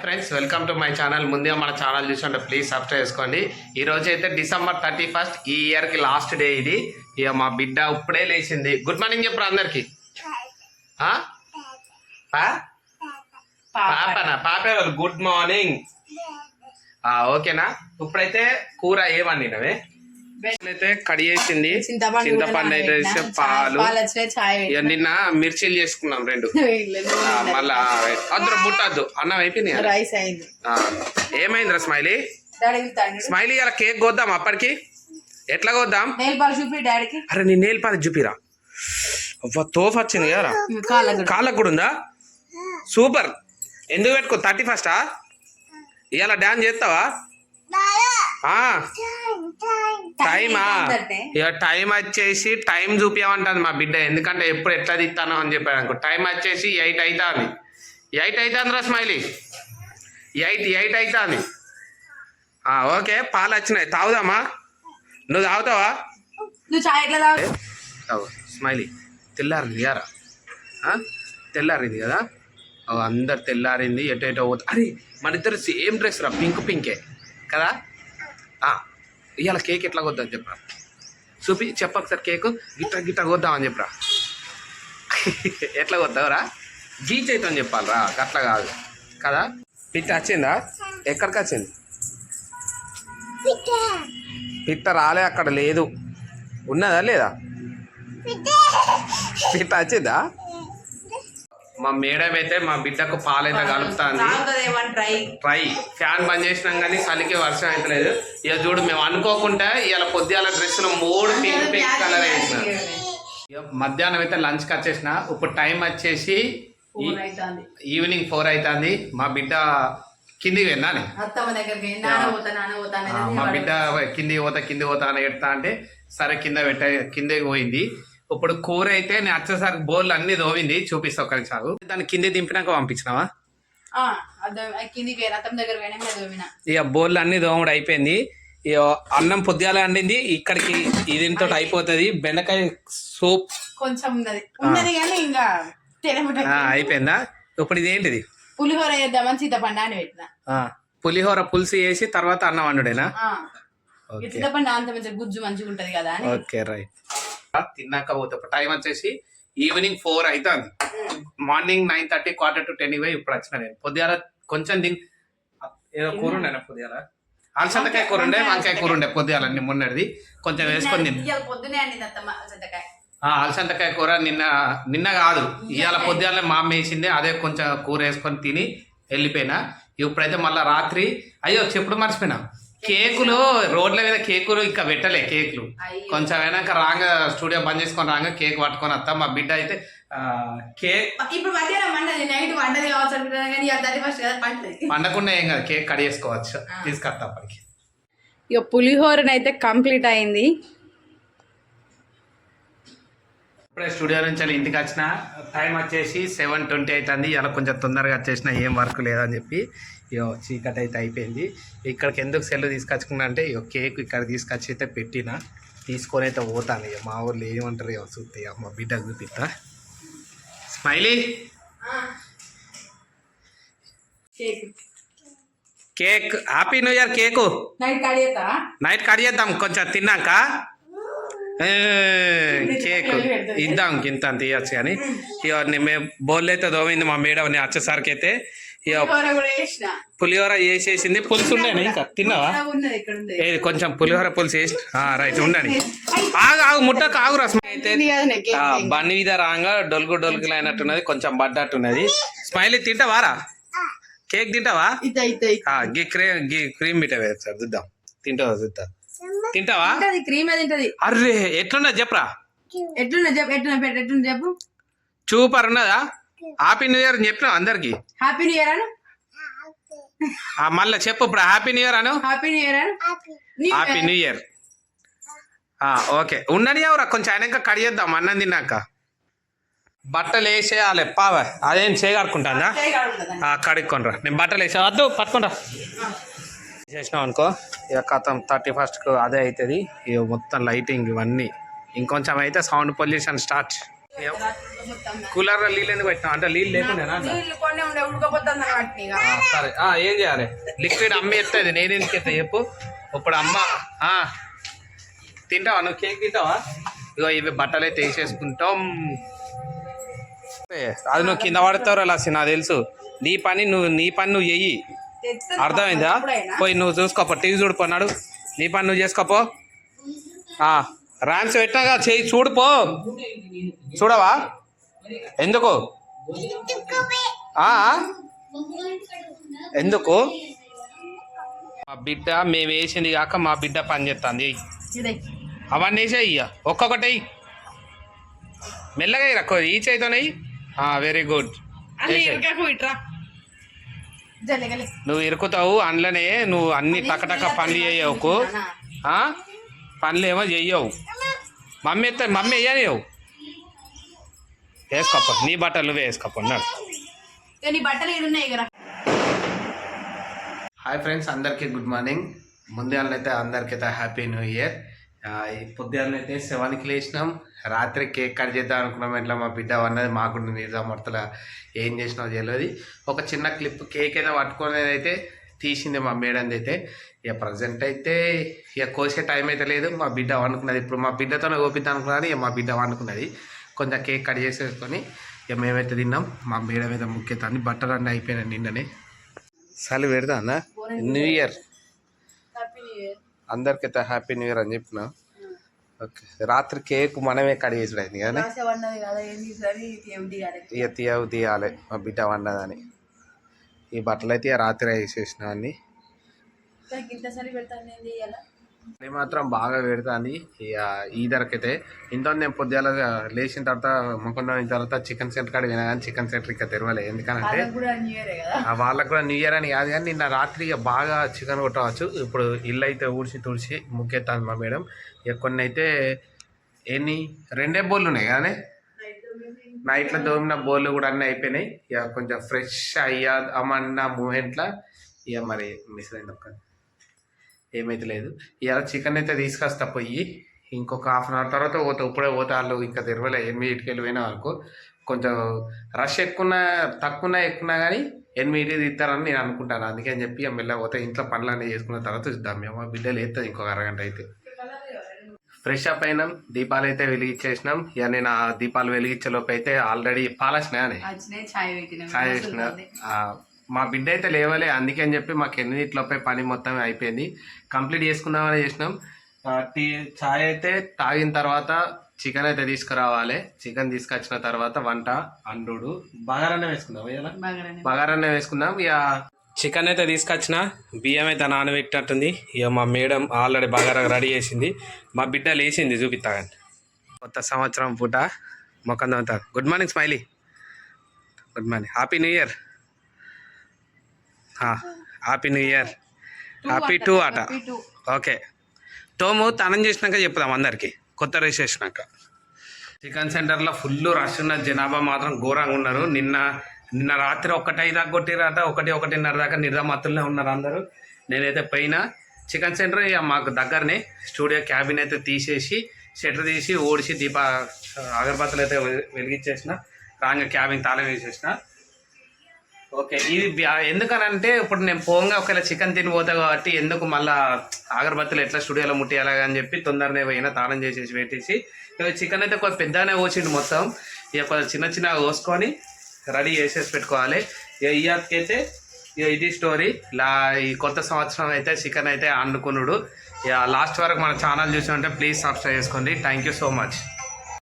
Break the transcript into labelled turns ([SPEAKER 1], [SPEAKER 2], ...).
[SPEAKER 1] Friends welcome to my channel ముందుగా మన channel చూసుకుంటే ప్లీజ్ సబ్స్క్రైబ్ చేసుకోండి. ఈ రోజు అయితే డిసెంబర్ థర్టీ ఫస్ట్ ఈ ఇయర్కి లాస్ట్ డే ఇది. ఇక మా బిడ్డ ఇప్పుడే లేచింది. గుడ్ మార్నింగ్ చెప్పరు అందరికి? పాపనా? పాప గుడ్ మార్నింగ్ ఆ, ఓకేనా? ఇప్పుడైతే కూర ఏమన్నావే అయితే కడిగేసింది
[SPEAKER 2] చింతపండు
[SPEAKER 1] చింతపండు అయితే పాలు. ఇక నిన్న మిర్చీలు చేసుకున్నాం రెండు. మళ్ళా అందులో ముట్టద్దు అన్నం అయిపోయింది?
[SPEAKER 2] రైస్ అయింది.
[SPEAKER 1] ఆ, ఏమైందిరా స్మైలీ? స్మైలీ ఇలా కేక్ కోద్దాం అప్పటికి? ఎట్లా కోద్దాం? అరే నీ నేల్ పాలి చూపిరా. అవ్వ తోఫ వచ్చింది కదా
[SPEAKER 2] కాళ్ళకు
[SPEAKER 1] కాళ్ళకు కూడా ఉందా? సూపర్. ఎందుకు పెట్టుకో థర్టీ ఫస్టా? ఇవాళ డాన్స్ చేస్తావా? టైమా? ఇక టైం వచ్చేసి టైం చూపించమంటుంది మా బిడ్డ. ఎందుకంటే ఎప్పుడు ఎట్లా తిస్తానో అని చెప్పాడు అనుకో. టైం వచ్చేసి ఎయిట్ అవుతుంది ఎయిట్ అవుతుంది రా స్మైలీ? ఎయిట్ ఎయిట్ అవుతుంది ఓకే. పాలు వచ్చినాయి. తాగుదామా? నువ్వు తాగుతావా?
[SPEAKER 2] నువ్వు చాయ్ ఎట్లా తాగు?
[SPEAKER 1] స్మైలీ తెల్లారింది యారా? తెల్లారింది కదా? అందరు తెల్లారింది. ఎటు ఎటో పోతా అరే మన ఇద్దరు సేమ్ డ్రెస్ రా. పింక్ పింకే. కదా? ఇవాళ కేక్ ఎట్లా కొద్దాం చెప్పరా? చూపి చెప్పకు సార్ కేక్. గిట్ట గిట్ట కొద్దామని చెప్పరా? ఎట్లా కొద్దావురా బీచ్ అయితే అని చెప్పాలరా అట్లా కాదు. కదా? పిట్ట వచ్చిందా? ఎక్కడికి వచ్చింది? పిట్ట రాలే అక్కడ లేదు. ఉన్నదా లేదా? పిట్ట వచ్చిందా? మా మేడం అయితే మా బిడ్డకు పాలైతే కలుపుతాంది.
[SPEAKER 2] ట్రై.
[SPEAKER 1] ఫ్యాన్ బంద్ చేసినాం కానీ చలికి వర్షం అవుతలేదు ఇక చూడు మేము అనుకోకుండా ఇవాళ పొద్దుగాల డ్రెస్సులు మూడు పింక్ పింక్ కలర్ వేసిన. మధ్యాహ్నం అయితే లంచ్కి వచ్చేసిన ఇప్పుడు టైం వచ్చేసి ఈవినింగ్ ఫోర్ అవుతుంది మా బిడ్డ
[SPEAKER 2] పోతా
[SPEAKER 1] ఆ, మా బిడ్డ కింది పోతా కింది పోతా అని ఎడతా అంటే సరే కింద పెట్ట కిందకి పోయింది. ఇప్పుడు కూర అయితే నేను వచ్చేసరికి బోర్లు అన్ని దోవింది చూపిస్తా ఒక సాగు దాన్ని కింది దింపినాక పంపించినావా? ఇక బోర్లు అన్ని దోముడు అయిపోయింది. ఇక అన్నం పొద్దుగాల అండింది ఇక్కడికి దీంతో అయిపోతుంది. బెండకాయ సూప్.
[SPEAKER 2] కొంచెం
[SPEAKER 1] అయిపోయిందా? ఇప్పుడు ఇదేంటిది?
[SPEAKER 2] పులిహోర చేద్దామని చింతపండు అని పెట్టిన.
[SPEAKER 1] పులిహోర పులుసు వేసి తర్వాత అన్నం వండుడేనా?
[SPEAKER 2] చింతపండు అంత మంచిగా గుజ్జు మంచిగా ఉంటది కదా
[SPEAKER 1] ఓకే రైట్. తిన్నాక పోతే టైం వచ్చేసి ఈవినింగ్ ఫోర్ అవుతుంది morning nine thirty quarter to ten ఇవే ఇప్పుడు వచ్చిన నేను. పొద్దుగాల కొంచెం దిన్ ఏదో కూర ఉండే పొద్దుగాల? అలసందకాయ కూర ఉండే వంకాయ కూర ఉండే పొద్దుగాల మొన్నటిది. కొంచెం వేసుకొని తిన్నా అలసందకాయ. కూర నిన్న నిన్న కాదు. ఇవాళ పొద్దుగాల మా అమ్మ వేసింది అదే కొంచెం కూర వేసుకొని తిని వెళ్ళిపోయినా. ఇప్పుడైతే మళ్ళీ రాత్రి అయ్యో చెప్పుడు మర్చిపోయినా. కేకులు రోడ్ల మీద కేకులు ఇంకా పెట్టలే కేకులు. కొంచెం అయినాక రాంగ స్టూడియో బంద్ చేసుకొని రాంగ కేక్ పట్టుకొని వస్తా. మా బిడ్డ అయితే కేక్
[SPEAKER 2] ఇప్పుడు మధ్యాహ్నం వండది నైట్ వండది కావచ్చు
[SPEAKER 1] పండకుండా ఏం కాదు కేక్ కడిగేసుకోవచ్చు తీసుకొస్తా అప్పటికి.
[SPEAKER 2] ఇక పులిహోరనైతే కంప్లీట్ అయింది.
[SPEAKER 1] ఇప్పుడే స్టూడియో నుంచి వెళ్ళి ఇంటికి వచ్చిన టైం వచ్చేసి సెవెన్ ట్వంటీ అవుతుంది ఇలా కొంచెం తొందరగా వచ్చేసిన ఏం వర్క్ లేదని చెప్పి ఇగో చీకటి అయితే అయిపోయింది. ఇక్కడికి ఎందుకు సెల్ తీసుకొచ్చుకున్నా అంటే ఇగో కేక్ ఇక్కడ తీసుకొచ్చి అయితే పెట్టిన తీసుకొని అయితే పోతాను ఇక మా ఊర్లో ఏమంటారు ఇక చూస్తే ఇక మా బిడ్డకు చూపిస్తా. Smiley! Cake. Happy new year cake.
[SPEAKER 2] Night
[SPEAKER 1] cut చేద్దాం కొంచెం తిన్నాక. కేక్ ఇద్దాం ఇంత అంత ఇవ్వచ్చు కానీ ఇక మేము బౌల్ అయితే దోమింది మా మేడం నేను వచ్చేసరికి అయితే.
[SPEAKER 2] పులిహోర
[SPEAKER 1] వేసేసింది పులుసు ఉండేనా ఇంకా తిన్నావా? ఏది కొంచెం పులిహోర పులుసు వేసి రైట్ ఉండండి. ఆగు ఆగు ముట్టకు ఆగు రసం అయితే మీద రాగా డొలుగు డొలుగులు అయినట్టున్నది కొంచెం పడ్డట్టున్నది స్మైలీ తింటావారా కేక్ తింటావా? గీ క్రీమ్ గీ క్రీమ్ బిట వేస్తారు చూద్దాం తింటావా చూద్దాం తింటావా?
[SPEAKER 2] తింటది క్రీమ్ తింటది.
[SPEAKER 1] అర్రే ఎట్లున్నది చెప్పరా?
[SPEAKER 2] ఎట్లున్నా చెప్పు ఎట్లున్నా పెట్టు ఎట్లున్నా చెప్పు.
[SPEAKER 1] చూపర్ ఉన్నదా? హ్యాపీ న్యూ ఇయర్ అని చెప్పినావు అందరికి.
[SPEAKER 2] హ్యాపీ న్యూ ఇయర్ అను.
[SPEAKER 1] మళ్ళీ చెప్పు ఇప్పుడు హ్యాపీ న్యూ ఇయర్ అను.
[SPEAKER 2] హ్యాపీ న్యూ ఇయర్ అను. New
[SPEAKER 1] happy new year okay. ఉండని ఎవరా? కొంచెం అయినాక కడిగేద్దాం అన్నం తిన్నాక. బట్టలు వేసేయాలి పావా. అదేం చేయగలుకుంటుందా కడుక్కొనరా నేను బట్టలు వేసా వద్దు పట్టుకోనరా చేసినాం అనుకో ఇక కథం థర్టీ ఫస్ట్కు అదే అవుతుంది ఇక మొత్తం లైటింగ్ ఇవన్నీ. ఇంకొంచెం అయితే సౌండ్ పొల్యూషన్ స్టార్ట్ కూలర్ నీళ్ళు ఎందుకు పెట్టినా అంటే నీళ్ళు లేకుండా. సరే. ఏం చేయాలి? లిక్విడ్ అమ్మ ఎత్తది నేను ఎందుకు ఎత్తా చెప్పు. ఇప్పుడు అమ్మ తింటావా? నువ్వు కేక్ తింటావా? ఇగో ఇవి బట్టలు అయితే వేసేసుకుంటాం. అది నువ్వు కింద పడతావు లాసి నాకు తెలుసు. నీ పని నువ్వు నీ పని నువ్వు చెయ్యి. అర్థమైందా. పోయి నువ్వు చూసుకోపో టీవీ చూడిపోన్నాడు నీ పని నువ్వు చేసుకోపో. ఆ, ర్యామ్స్ పెట్టినాగా చెయ్యి చూడుపో చూడవా? ఎందుకు? ఎందుకు? మా బిడ్డ మేము వేసింది కాక మా బిడ్డ పని చేస్తుంది. అవన్నీ వేసే ఇయ్య. ఒక్కొక్కటి మెల్లగా రక్కో ఈ చేతితోనే వెరీ గుడ్ నువ్వు ఇరుకుతావు అందులోనే నువ్వు అన్ని టకటక పనులు చేయవుకు ఆ? పనులు ఏమో చెయ్యవు. మమ్మీ ఎత్త మమ్మీ వేయనివ్వు వేసుకోప నీ బట్టలు నువ్వే వేసుకోప హాయ్ ఫ్రెండ్స్ అందరికీ గుడ్ మార్నింగ్ ముందుగాలైతే అందరికైతే హ్యాపీ న్యూ ఇయర్ పొద్దున్నైతే సెవెన్కి లేచినాం. రాత్రి కేక్ కట్ చేద్దాం అనుకున్నాం. ఎట్లా మా బిడ్డ అన్నది మాకు నిజామర్తల ఏం చేసినావు తెలియదు. ఒక చిన్న క్లిప్ కేక్ అయితే పట్టుకునేది అయితే తీసింది మా మేడం అయితే. ఇక ప్రజెంట్ అయితే ఇక కోసే టైం అయితే లేదు. మా బిడ్డ వండుకున్నది. ఇప్పుడు మా బిడ్డతోనే ఓపిద్దాం అనుకున్నాను. ఇక మా బిడ్డ వండుకున్నది. కొంచెం కేక్ కట్ చేసేసుకొని ఇక మేమైతే తిన్నాం. మా మేడం మీద ముఖ్యత అన్ని బట్టలు అన్నీ అయిపోయినాయి నిన్ననే. సలు పెడతా అన్న న్యూ ఇయర్ అందరికైతే హ్యాపీ న్యూ ఇయర్ అని చెప్పిన. ఓకే. రాత్రి కేక్ మనమే కట్ చేసుడు అయింది కానీ ఇక తీయవు తీయాలి. మా బిడ్డ వండదని. ఈ బట్టలు అయితే రాత్రి వేసేసిన అన్ని.
[SPEAKER 2] పెడతాను
[SPEAKER 1] అది మాత్రం బాగా పెడతాంది. ఇక ఈ ధరకైతే ఇంత నేను పొద్దుల లేచిన తర్వాత మొక్కన్న తర్వాత చికెన్ సెంటర్ కాడ వినా కానీ చికెన్ సెంటర్ ఇంకా తెరవలే. ఎందుకనంటే
[SPEAKER 2] వాళ్ళకి కూడా న్యూ ఇయర్ కదా.
[SPEAKER 1] ఆ వాళ్ళకు కూడా న్యూ ఇయర్ అని కాదు కానీ నిన్న రాత్రి ఇక బాగా చికెన్ కొట్టవచ్చు. ఇప్పుడు ఇల్లు అయితే ఊడ్చి తుడిచి ముగ్గెత్తాను మా మేడం. ఇక కొన్ని అయితే ఎన్ని? రెండే బోళ్ళు ఉన్నాయి కానీ నైట్లో దోమిన బోళ్ళు కూడా అన్నీ అయిపోయినాయి. ఇక కొంచెం ఫ్రెష్ అయ్యా అమ్మన్న మూమెంట్లో ఇక మరి మిస్ అయింది ఏమైతే లేదు. ఇవాళ చికెన్ అయితే తీసుకొస్తా పోయి ఇంకొక హాఫ్ అన్ అవర్ తర్వాత పోతా ఇప్పుడే పోతే వాళ్ళు ఇంకా తెరవలే ఎనిమిదికి వెళ్ళిపోయినా అనుకో కొంచెం రష్ ఎక్కువ తక్కువ ఎక్కువ కానీ ఎనిమిది తీస్తారని నేను అనుకుంటాను. అందుకే అని చెప్పి మెల్ల పోతే ఇంట్లో పనులన్నీ చేసుకున్న తర్వాత చూద్దాం. మేము బిడ్డలు వేస్తుంది ఇంకొక అరగంట అయితే. ఫ్రెష్ అప్ అయినాం దీపాలు అయితే వెలిగించేసినాం. ఇక నేను ఆ దీపాలు వెలిగించే లోపు అయితే ఆల్రెడీ
[SPEAKER 2] వచ్చినాయి ఛాయ్
[SPEAKER 1] వేసిన మా బిడ్డ అయితే లేవలే అందుకే అని చెప్పి మాకు ఎన్నింటిలోపై పని మొత్తం అయిపోయింది. కంప్లీట్ చేసుకుందామని చేసినాం. టీ ఛాయ్ అయితే తాగిన తర్వాత చికెన్ అయితే తీసుకురావాలి. చికెన్ తీసుకొచ్చిన తర్వాత వంట అండుడు బగారన్నం వేసుకుందాం. ఇలా బగారన్నం. వేసుకుందాం. ఇక చికెన్ అయితే తీసుకొచ్చిన బియ్యం అయితే నానబెట్టినట్టుంది. ఇక మా మేడం ఆల్రెడీ బగారా రెడీ చేసింది. మా బిడ్డ లేచింది చూపిస్తాగండి కొత్త సంవత్సరం పూట మొక్కం good morning Smiley. Good morning. Happy new year. Happy new year happy టూ ఆట
[SPEAKER 2] టూ
[SPEAKER 1] ఓకే టోము తనం చేసినాక చెప్పుదాం అందరికి. కొత్త రేస్ చేసినాక. చికెన్ సెంటర్లో ఫుల్ రష్ ఉన్న జనాభా మాత్రం ఘోరంగా ఉన్నారు. నిన్న నిన్న రాత్రి ఒకటి దాకా కొట్టిరాట ఒకటి ఒకటిన్నర దాకా నిజామత్తుల్లో ఉన్నారు అందరూ. నేనైతే పోయినా. చికెన్ సెంటర్ ఇక మాకు దగ్గరనే. స్టూడియో క్యాబిన్ అయితే తీసేసి షట్టర్ తీసి ఓడిసి దీప అగరబత్తులు అయితే వెలిగించేసిన. రాంగ క్యాబిన్ తాళం వేసేసిన. ఓకే ఇది ఎందుకనంటే ఇప్పుడు నేను పోంగా ఒకవేళ చికెన్ తిని పోతా కాబట్టి ఎందుకు మళ్ళా అగరబత్తులు ఎట్లా స్టూడియోలో ముట్టియాలా అని చెప్పి తొందరనే పోయినా తాళం చేసేసి పెట్టేసి ఇక చికెన్ అయితే కొంచెం పెద్దనే కోసిండు మొత్తం. ఇక కొంచెం చిన్న చిన్నగా కోసుకొని రెడీ చేసేసి పెట్టుకోవాలి. ఇక ఈ అయితే ఇక ఇది స్టోరీ. లా ఈ కొత్త సంవత్సరం అయితే చికెన్ అయితే వండుకున్నాడు ఇక లాస్ట్ వరకు మన ఛానల్ చూసి ఉంటే ప్లీజ్ సబ్స్క్రైబ్ చేసుకోండి. Thank you so much.